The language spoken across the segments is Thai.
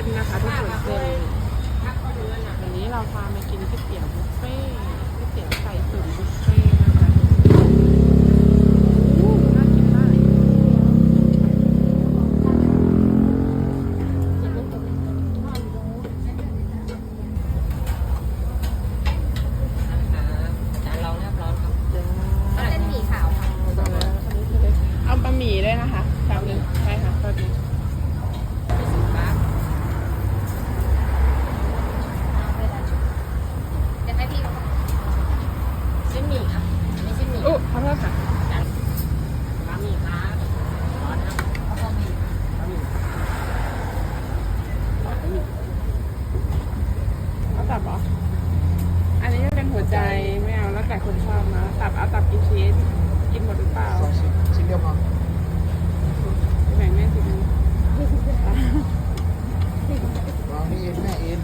ส้นนะคะทุกคนเส้นวันนี้เราพามากินก๋วยเตี๋ยวบุฟเฟ่ต์ก๋วยเตี๋ยวไก่ตุ๋นบุฟเฟ่ต์นะคะอู้น่ากินมากเลยจานรองเรียบร้อยครับเดี๋ยวเส้นหมี่ขาวค่ะเอาบะหมี่ด้วยนะคะชามหนึงใช่ค่ะตอนนี้ ครับจะให้พี่เขาเส้นหมี่ครับอันนี้เส้นหมี่ อู้ขอโทษค่ะ บะหมี่ครับร้อนครับแล้วก็มีบะหมี่ เอาตับเหรอ อันนี้จะเป็นหัวใจไม่เอาแล้วแต่คนชอบนะตับเอาตับกี่ชิ้นกินหมดหรือเปล่าสองชิ้นชิ้นเดียวพอแบ่งแม่สินึงวางนี่เอ็นแม่เอ็น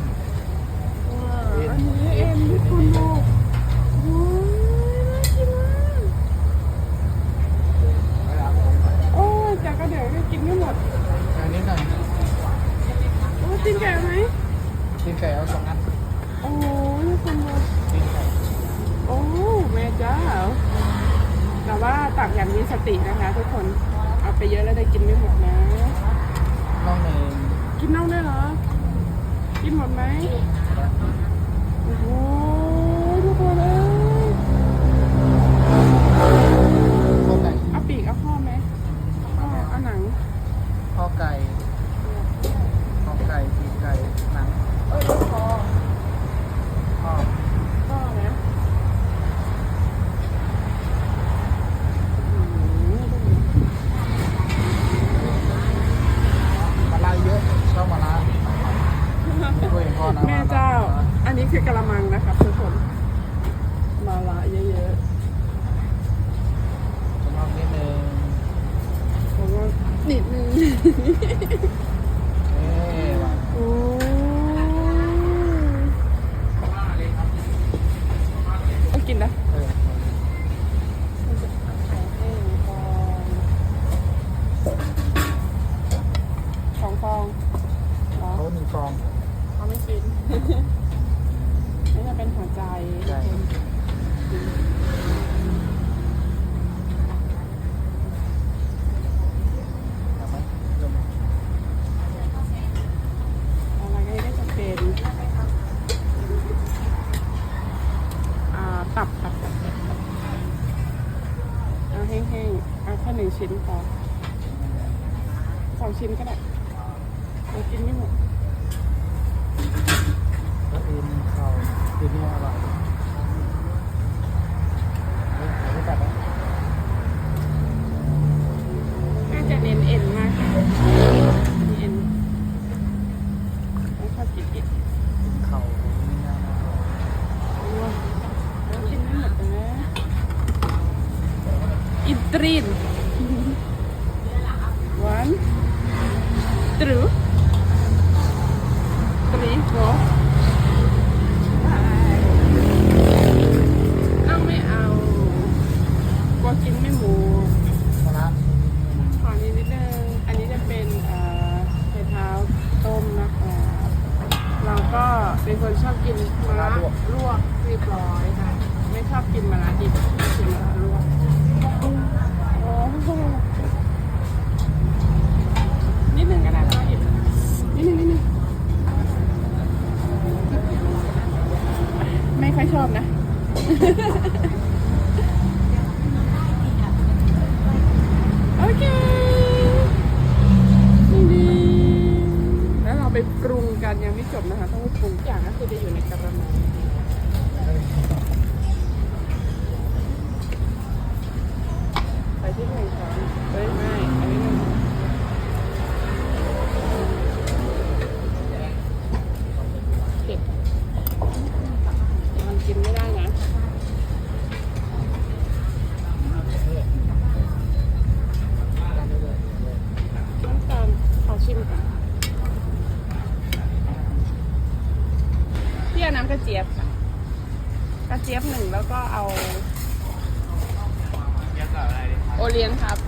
อันนี้เอ็มที่คุณดูโอ้ยน่ากินมากไปละโอ้ยจากก็เดี๋ยวก็กินไม่หมดอันนี้หน่อยโอ้ยกินแก่ไหมตีนไก่เอาสองอันโอ้ยนี่คุณดูตีนไก่ โอ้แม่เจ้าแต่ว่าตักอย่างมีสตินะคะ ทุกคนเอาไปเยอะแล้วได้กินไม่หมดนะน้องหนึ่งกินน่องได้เหรอ กินหมดไหมโอ้โหทุกคนเอ้ย ข้อไก่ เอาปีกเอาข้อไหมข้อเอาหนัง ข้อไก่ข้อไก่ตีนไก่หนัง เออคอ ข้อ ข้อนะอืม มาลาเยอะชอบมาลาไม่เคยเห็นพ่อนะ แม่เจ้า อันนี้คือกะละมังนะครับทุกคน มาละเยอะ จะนอกนิดนึง ๆผมว่านิดนึง เอ๊ะวาง โอ้เอากินนะ เออ สองฟองเหร อเขาหนึ่งฟองเขาไม่กินนี่จะเป็นหัวใจใช่เอาไหมลงอะไรก็จะเป็นอ่าตับตับตับเอาแห้งๆเอาแค่หนึ่งชิ้นพอสองชิ้นก็ได้เรากินไม่หมด แล้วเอ็นเข่าเอ็นนี่อร่อยเดี๋ยวไม่ตัดนะน่าจะเน้นเอ็นมากมีเอ็นไม่ชอบกินเอ็นเข่านี่นว้าวแล้วกินไม่หมดนะอินตรีน one two three four เอาไม่เอากลัวกินไม่หมู มาละ ขอนิดนิดนึง อันนี้จะเป็นเอ่อไข่เท้าต้มนะคะเราก็เป็น คนชอบกินมะระลวกเรียบร้อยค่ะ ไม่ชอบกินมะระดิบกินมะระลวกโอ้โหนิดนึงก็ได้นะอิบนิดนึงนิดนึงไม่ค่อยชอบนะ ยังไม่จบนะคะต้องปรุงทุกอย่างก็คือจะอยู่ในกระ ก็เอาโอเลี้ยครับ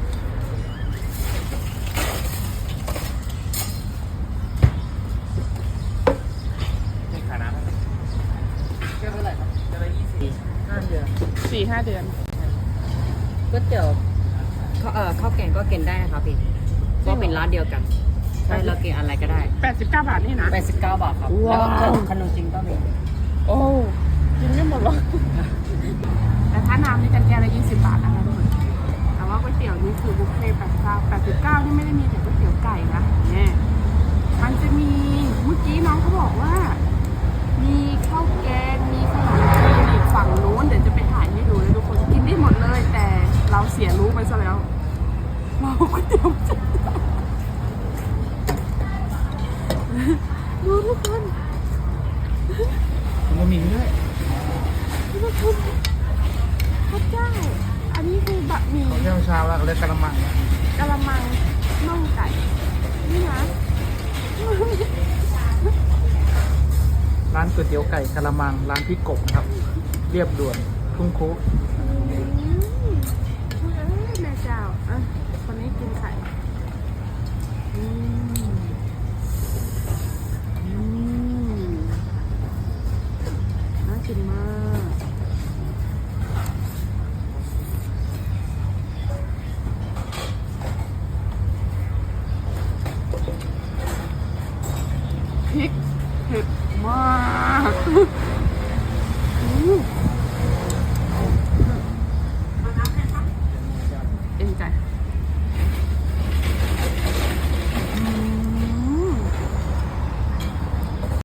นี่ขน้ำเท่าไหร่ครับแก้วลยี่สิบห้าเดือนสี่ห้าเดือนก๋วยเตี๋ยวข้าวเอ่อข้าแกงก็เกินได้นะคะพี่ก็เป็นร้านเดียวกันใช่เราเกินอะไรก็ได้ แปดสิบเก้าบาทนี่นะ89บาทครับ แล้วก็ขนมจริจีนก็มี โอ้ กินไม่หมดหรอกแต่ถ้าน้ำนี่กันแก้วละยี่สิบบาทนะคะทุกคนแต่ว่าก๋วยเตี๋ยวนี่คือบุฟเฟ่ต์แปดเก้าแปดสิบเก้านี่ไม่ได้มีแต่ก๋วยเตี๋ยวไก่นะเนี่ยมันจะมี ที่ยวเช้าแล้วเรียกกระมังนะกะละมังน่องไก่ นี่นะ ร้านก๋วยเตี๋ยวไก่กระมังร้านพี่กบครับ เรียบด่วนทุ่งคุ